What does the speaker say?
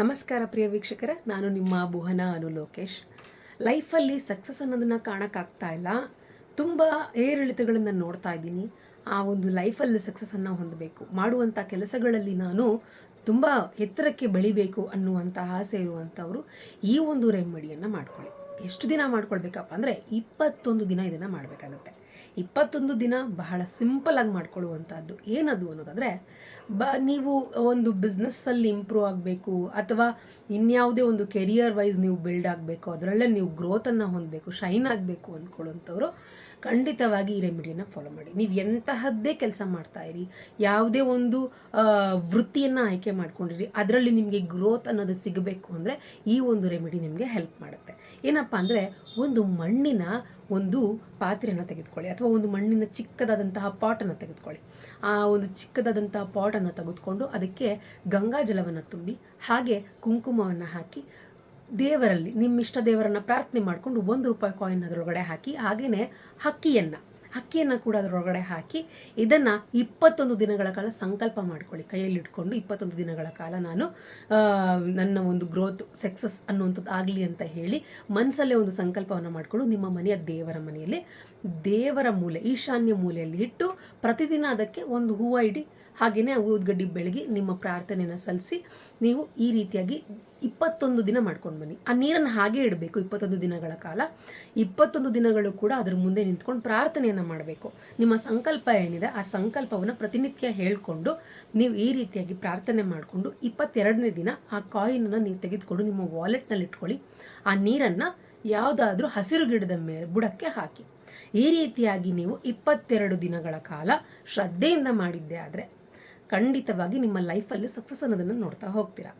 ನಮಸ್ಕಾರ ಪ್ರಿಯ ವೀಕ್ಷಕರೇ, ನಾನು ನಿಮ್ಮ ಭುವನ ಅನು ಲೋಕೇಶ್. ಲೈಫಲ್ಲಿ ಸಕ್ಸಸ್ ಅನ್ನೋದನ್ನು ಕಾಣೋಕ್ಕಾಗ್ತಾ ಇಲ್ಲ. ತುಂಬ ಏರಿಳಿತಗಳನ್ನು ನೋಡ್ತಾ ಇದ್ದೀನಿ. ಆ ಒಂದು ಲೈಫಲ್ಲಿ ಸಕ್ಸಸ್ಸನ್ನು ಹೊಂದಬೇಕು. ಮಾಡುವಂಥ ಕೆಲಸಗಳಲ್ಲಿ ನಾನು ತುಂಬ ಎತ್ತರಕ್ಕೆ ಬೆಳಿಬೇಕು ಅನ್ನುವಂಥ ಆಸೆ ಇರುವಂಥವರು ಈ ಒಂದು ರೆಮಿಡಿಯನ್ನು ಮಾಡ್ಕೊಳ್ಳಿ. ಎಷ್ಟು ದಿನ ಮಾಡ್ಕೊಳ್ಬೇಕಪ್ಪ ಅಂದರೆ ಇಪ್ಪತ್ತೊಂದು ದಿನ ಇದನ್ನು ಮಾಡಬೇಕಾಗುತ್ತೆ. ಇಪ್ಪತ್ತೊಂದು ದಿನ ಬಹಳ ಸಿಂಪಲ್ ಆಗಿ ಮಾಡ್ಕೊಳ್ಳುವಂಥದ್ದು ಏನದು ಅನ್ನೋದಾದರೆ, ಬ, ನೀವು ಒಂದು ಬಿಸ್ನೆಸ್ಸಲ್ಲಿ ಇಂಪ್ರೂವ್ ಆಗಬೇಕು, ಅಥವಾ ಇನ್ಯಾವುದೇ ಒಂದು ಕೆರಿಯರ್ ವೈಸ್ ನೀವು ಬಿಲ್ಡ್ ಆಗಬೇಕು, ಅದರಲ್ಲೇ ನೀವು ಗ್ರೋತನ್ನು ಹೊಂದಬೇಕು ಶೈನ್ ಆಗಬೇಕು ಅಂದ್ಕೊಳ್ಳುವಂಥವ್ರು ಖಂಡಿತವಾಗಿ ಈ ರೆಮಿಡಿಯನ್ನು ಫಾಲೋ ಮಾಡಿ. ನೀವು ಎಂತಹದ್ದೇ ಕೆಲಸ ಮಾಡ್ತಾ ಇರಿ, ಯಾವುದೇ ಒಂದು ವೃತ್ತಿಯನ್ನು ಆಯ್ಕೆ ಮಾಡ್ಕೊಂಡಿರಿ, ಅದರಲ್ಲಿ ನಿಮಗೆ ಗ್ರೋತ್ ಅನ್ನೋದು ಸಿಗಬೇಕು ಅಂದರೆ ಈ ಒಂದು ರೆಮಿಡಿ ನಿಮಗೆ ಹೆಲ್ಪ್ ಮಾಡುತ್ತೆ. ಏನಪ್ಪ ಅಂದರೆ, ಒಂದು ಮಣ್ಣಿನ ಒಂದು ಪಾತ್ರೆಯನ್ನು ತೆಗೆದುಕೊಳ್ಳಿ ಅಥವಾ ಒಂದು ಮಣ್ಣಿನ ಚಿಕ್ಕದಾದಂತಹ ಪಾಟನ್ನು ತೆಗೆದುಕೊಳ್ಳಿ. ಆ ಒಂದು ಚಿಕ್ಕದಾದಂತಹ ಪಾಟನ್ನು ತೆಗೆದುಕೊಂಡು ಅದಕ್ಕೆ ಗಂಗಾ ಜಲವನ್ನು ತುಂಬಿ, ಹಾಗೆ ಕುಂಕುಮವನ್ನು ಹಾಕಿ, ದೇವರಲ್ಲಿ ನಿಮ್ಮಿಷ್ಟ ದೇವರನ್ನು ಪ್ರಾರ್ಥನೆ ಮಾಡಿಕೊಂಡು ಒಂದು ರೂಪಾಯಿ ಕಾಯಿನ್ ಅದರೊಳಗಡೆ ಹಾಕಿ ಹಾಗೆಯೇ ಹಕ್ಕಿಯನ್ನು. ಹಕ್ಕಿಯನ್ನು ಕೂಡ ಅದರೊಳಗಡೆ ಹಾಕಿ ಇದನ್ನು ಇಪ್ಪತ್ತೊಂದು ದಿನಗಳ ಕಾಲ ಸಂಕಲ್ಪ ಮಾಡ್ಕೊಳ್ಳಿ. ಕೈಯಲ್ಲಿ ಇಟ್ಕೊಂಡು ಇಪ್ಪತ್ತೊಂದು ದಿನಗಳ ಕಾಲ ನಾನು ನನ್ನ ಒಂದು ಗ್ರೋತ್ ಸಕ್ಸಸ್ ಅನ್ನುವಂಥದ್ದು ಆಗಲಿ ಅಂತ ಹೇಳಿ ಮನಸ್ಸಲ್ಲೇ ಒಂದು ಸಂಕಲ್ಪವನ್ನು ಮಾಡಿಕೊಂಡು ನಿಮ್ಮ ಮನೆಯ ದೇವರ ಮನೆಯಲ್ಲಿ, ದೇವರ ಮೂಲೆ, ಈಶಾನ್ಯ ಮೂಲೆಯಲ್ಲಿ ಇಟ್ಟು ಪ್ರತಿದಿನ ಅದಕ್ಕೆ ಒಂದು ಹೂವು ಇಡಿ, ಹಾಗೆಯೇ ಊದ್ಗಡ್ಡಿ ಬೆಳಗಿ ನಿಮ್ಮ ಪ್ರಾರ್ಥನೆಯನ್ನು ಸಲ್ಲಿಸಿ ನೀವು ಈ ರೀತಿಯಾಗಿ ಇಪ್ಪತ್ತೊಂದು ದಿನ ಮಾಡ್ಕೊಂಡು ಬನ್ನಿ. ಆ ನೀರನ್ನು ಹಾಗೆ ಇಡಬೇಕು ಇಪ್ಪತ್ತೊಂದು ದಿನಗಳ ಕಾಲ. ಇಪ್ಪತ್ತೊಂದು ದಿನಗಳು ಕೂಡ ಅದರ ಮುಂದೆ ನಿಂತ್ಕೊಂಡು ಪ್ರಾರ್ಥನೆಯನ್ನು ಮಾಡಬೇಕು. ನಿಮ್ಮ ಸಂಕಲ್ಪ ಏನಿದೆ ಆ ಸಂಕಲ್ಪವನ್ನು ಪ್ರತಿನಿತ್ಯ ಹೇಳಿಕೊಂಡು ನೀವು ಈ ರೀತಿಯಾಗಿ ಪ್ರಾರ್ಥನೆ ಮಾಡಿಕೊಂಡು ಇಪ್ಪತ್ತೆರಡನೇ ದಿನ ಆ ಕಾಯಿನನ್ನು ನೀವು ತೆಗೆದುಕೊಂಡು ನಿಮ್ಮ ವಾಲೆಟ್ನಲ್ಲಿ ಇಟ್ಕೊಳ್ಳಿ. ಆ ನೀರನ್ನು ಯಾವುದಾದ್ರೂ ಹಸಿರು ಗಿಡದ ಮೇಲೆ ಬುಡಕ್ಕೆ ಹಾಕಿ. ಈ ರೀತಿಯಾಗಿ ನೀವು ಇಪ್ಪತ್ತೆರಡು ದಿನಗಳ ಕಾಲ ಶ್ರದ್ಧೆಯಿಂದ ಮಾಡಿದ್ದೆ ಆದರೆ ಖಂಡಿತವಾಗಿ ನಿಮ್ಮ ಲೈಫಲ್ಲಿ ಸಕ್ಸಸ್ ಅನ್ನೋದನ್ನು ನೋಡ್ತಾ ಹೋಗ್ತೀರಾ.